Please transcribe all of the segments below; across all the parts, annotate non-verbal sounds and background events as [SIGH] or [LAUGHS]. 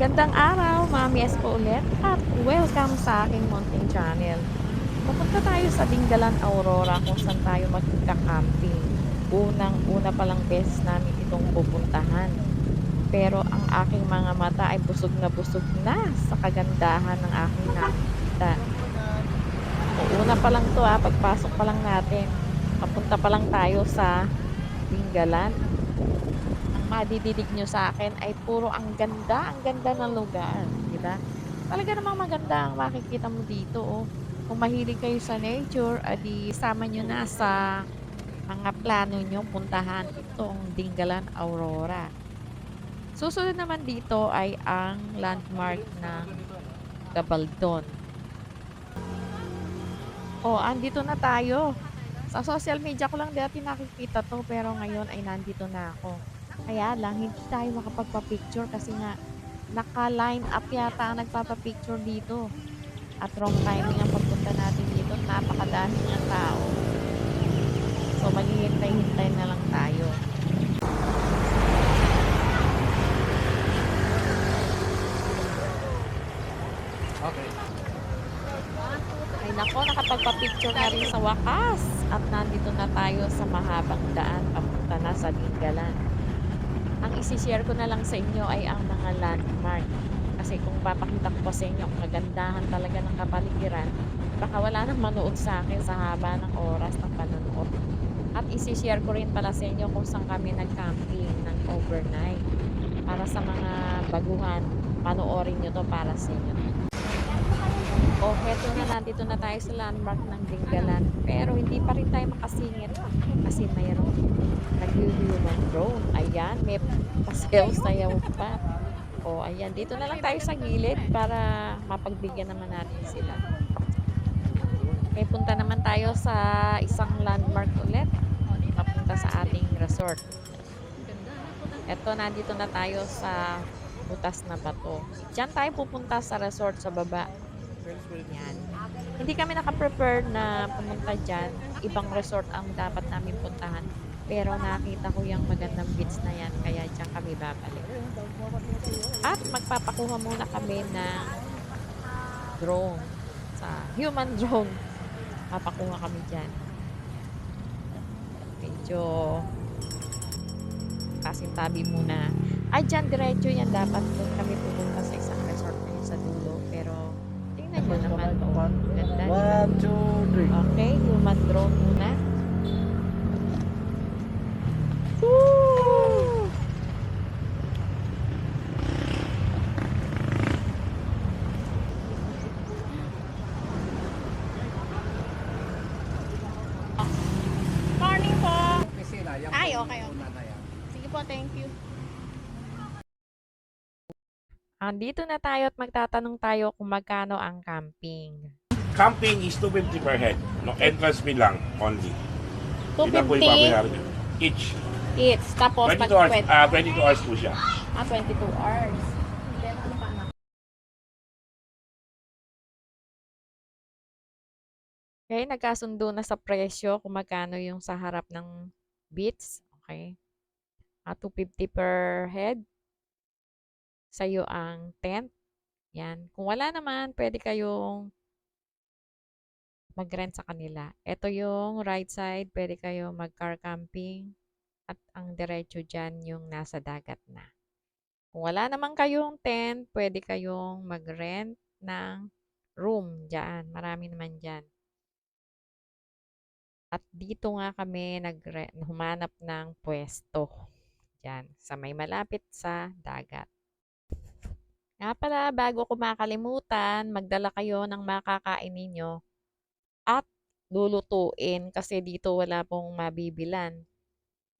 Magandang araw, Mami Espo ulit at welcome sa aking Mountain Channel. Pupunta tayo sa Dinggalan Aurora kung saan tayo magkakamping. Unang-una palang beses namin itong pupuntahan. Pero ang aking mga mata ay busog na busog na sa kagandahan ng aking nakita. Una pa lang to ah, pagpasok pa lang natin. Papunta pa lang tayo sa Dinggalan madididig nyo sa akin ay puro ang ganda, ang ganda ng lugar. Diba? Talaga namang maganda ang makikita mo dito. Oh. Kung mahilig kayo sa nature, adi sama nyo na sa mga plano nyo puntahan itong Dingalan Aurora. Susunod naman dito ay ang landmark ng Gabaldon. O, oh, andito na tayo. Sa social media ko lang dati nakikita to pero ngayon ay nandito na ako. Kaya lang, hindi tayo makapagpa-picture kasi nga naka-line up yata ang nagpapapicture dito. At wrong timing ang pagpunta natin dito. Napakadami ng tao. So, maghihintay-hintay na lang tayo. Okay. Ay nako, nakapagpa-picture na rin sa wakas. At nandito na tayo sa mahabang daan papunta na sa Lingalan ang isi-share ko na lang sa inyo ay ang mga landmark. Kasi kung papakita ko pa sa inyo ang kagandahan talaga ng kapaligiran baka wala nang manood sa akin sa haba ng oras ng panonood. At isi-share ko rin pala sa inyo kung saan kami nag-camping ng overnight. Para sa mga baguhan panoorin nyo to para sa inyo. O, oh, heto na nandito na tayo sa landmark ng Dingalan. Pero hindi pa rin tayo makasingit kasi mayroong nag-human drone. Ayan, may pasayaw-sayaw pa. O, oh, ayan, dito na lang tayo sa gilid para mapagbigyan naman natin sila. Okay, punta naman tayo sa isang landmark ulit. Papunta sa ating resort. Eto, nandito na tayo sa butas na bato. Diyan tayo pupunta sa resort sa baba. Yan. Hindi kami nakaprepare na pumunta dyan. Ibang resort ang dapat namin puntahan. Pero nakita ko yung magandang beach na yan. Kaya dyan kami babalik. At magpapakuha muna kami ng drone. Sa human [LAUGHS] drone. Papakuha kami dyan. Medyo kasintabi muna. Ay, dyan diretso yan dapat doon kami pupunta sa ko naman. Ganda. One, two, three. Okay, umadro muna. Morning po. Ay, okay. Sige po, thank you. Andito na tayo at magtatanong tayo kung magkano ang camping. Camping is 250 per head. No, entrance fee lang only. 250 ibabayaran nyo. Each. each. Tapos 22 hours, ah, mag-20. 22 hours po siya. Ah, 22 hours. Okay, nagkasundo na sa presyo kung magkano yung sa harap ng beats. Okay. Ah, 250 per head sa iyo ang tent. Yan. Kung wala naman, pwede kayong mag-rent sa kanila. Ito yung right side, pwede kayo mag-car camping at ang diretso dyan yung nasa dagat na. Kung wala naman kayong tent, pwede kayong mag-rent ng room dyan. Marami naman dyan. At dito nga kami nag humanap ng pwesto. Dyan, sa may malapit sa dagat. Ah, Nga pala, bago ko makalimutan, magdala kayo ng makakain ninyo at lulutuin kasi dito wala pong mabibilan.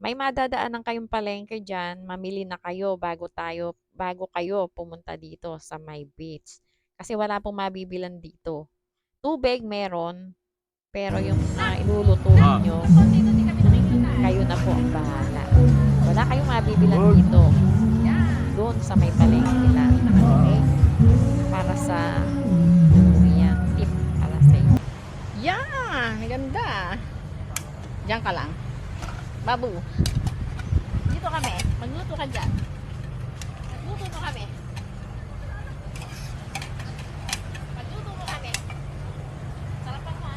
May madadaanan kayong palengke dyan, mamili na kayo bago, tayo, bago kayo pumunta dito sa my beach. Kasi wala pong mabibilan dito. Tubig meron, pero yung uh, ilulutuin nyo, kayo na po ang bahala. Wala kayong mabibilan dito. Doon sa may palengke Diyan ka lang. Babu. Dito kami. Magluto ka dyan. Magluto mo kami. Magluto mo kami. Sarap ako ha.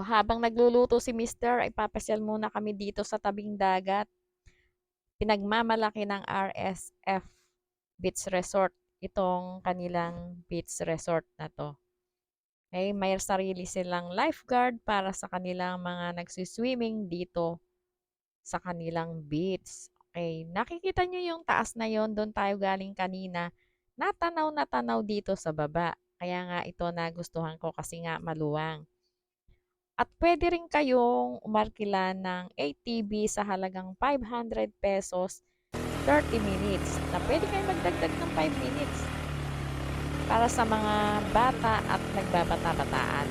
Habang nagluluto si Mister, ay papasyal muna kami dito sa tabing dagat. Pinagmamalaki ng RSF Beach Resort itong kanilang beach resort na to. Okay, may sarili silang lifeguard para sa kanilang mga nagsiswimming dito sa kanilang beach. Okay, nakikita nyo yung taas na yon doon tayo galing kanina. Natanaw na tanaw dito sa baba. Kaya nga ito nagustuhan ko kasi nga maluwang. At pwede rin kayong umarkila ng ATV sa halagang 500 pesos 30 minutes na pwede kayong magdagdag ng 5 minutes para sa mga bata at nagbabata-bataan.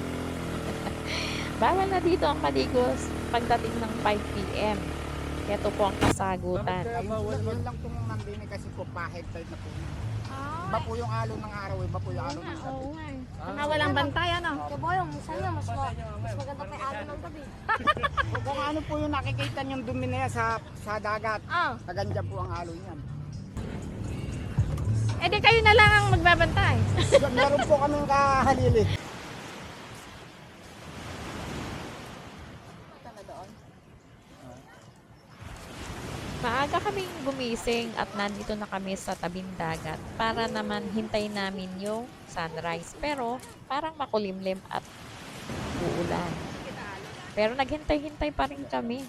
[LAUGHS] Bawal na dito ang maligos pagdating ng 5 p.m. Ito po ang kasagutan. Bakit kaya bawal Yun, lang po mong nandini kasi po pahit tide na po. Iba po yung alo ng araw, iba po yung alo ng gabi. Oo nga eh. Ah, Saka walang bantay ano. Kaya boyong, sana mas, ma- mas maganda pa yung araw ng gabi. [LAUGHS] Kung ano po yung nakikita niyong dumi na yan sa, sa dagat, Oh, kaganda po ang alo niyan. Eh di kayo na lang ang magbabantay. [LAUGHS] Meron po kaming kahalili. Maaga kaming gumising at nandito na kami sa tabing dagat para naman hintay namin yung sunrise. Pero parang makulimlim at uulan. Pero naghintay-hintay pa rin kami.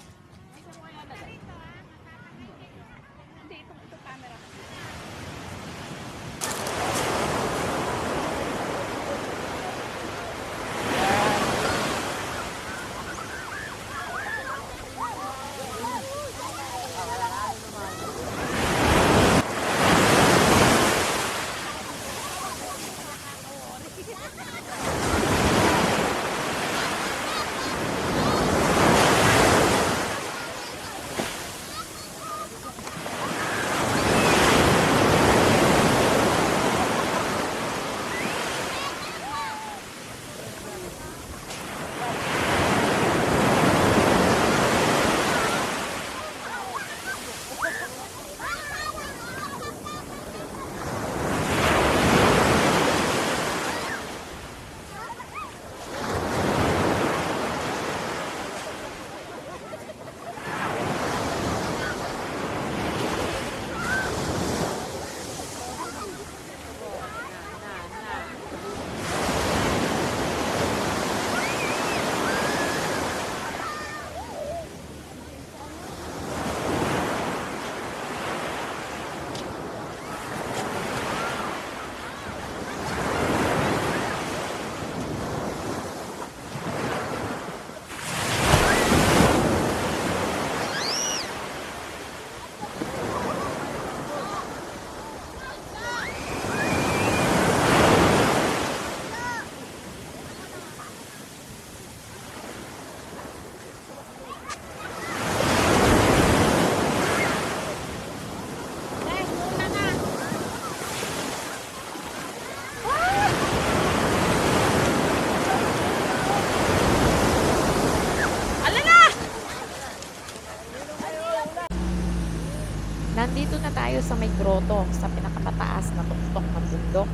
Na tayo sa may grotto, sa pinakamataas na tuktok ng bundok.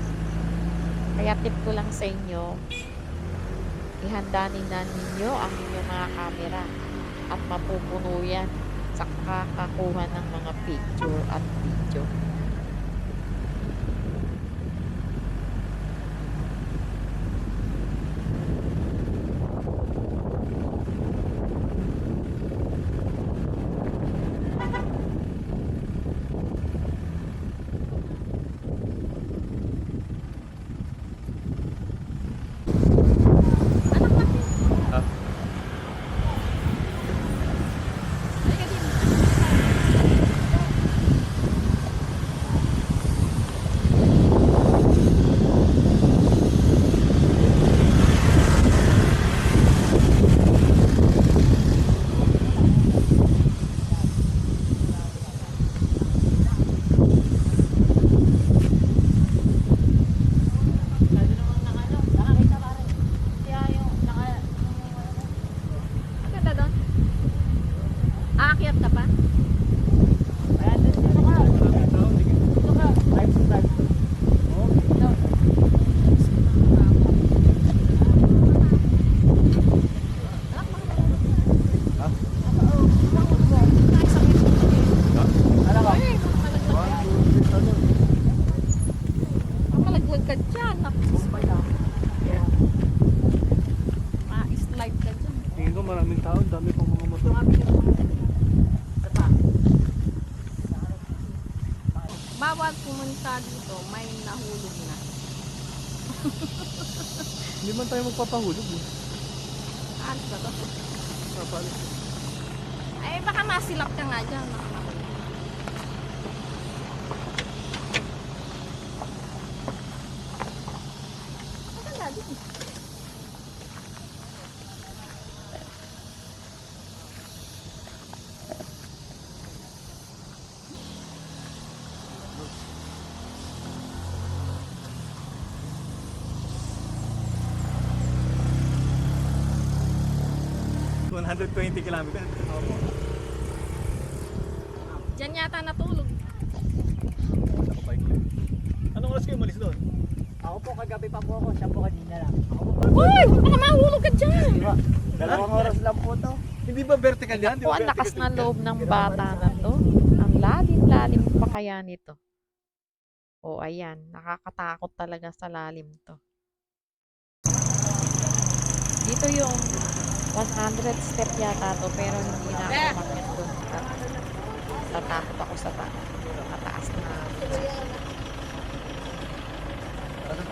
Kaya tip ko lang sa inyo, ihanda na ninyo ang inyong mga camera at mapupuno yan sa kakakuha ng mga picture at video. Aakyat ka pa? maraming tao, dami pumunta dito, may nahulog na. [LAUGHS] Hindi man tayo magpapahulog eh. Ano ba to? Papalit. Ay, baka masilap ka nga dyan. Baka 120 kilometers. Opo. Diyan yata natulog. Anong oras kayo umalis doon? Ako po kagabi pa po ako, siya po kanina lang. Uy! Baka mahulog ka dyan! Dalawang oras lang po to. Hindi ba vertical yan? Di ba ang lakas ng loob ng bata na to. Ang lalim-lalim pa kaya nito. O, ayan. Nakakatakot talaga sa lalim to. Dito yung 100 step yata to, pero hindi na ako umakyat doon. At Tatakot ako sa ta mataas na. Ano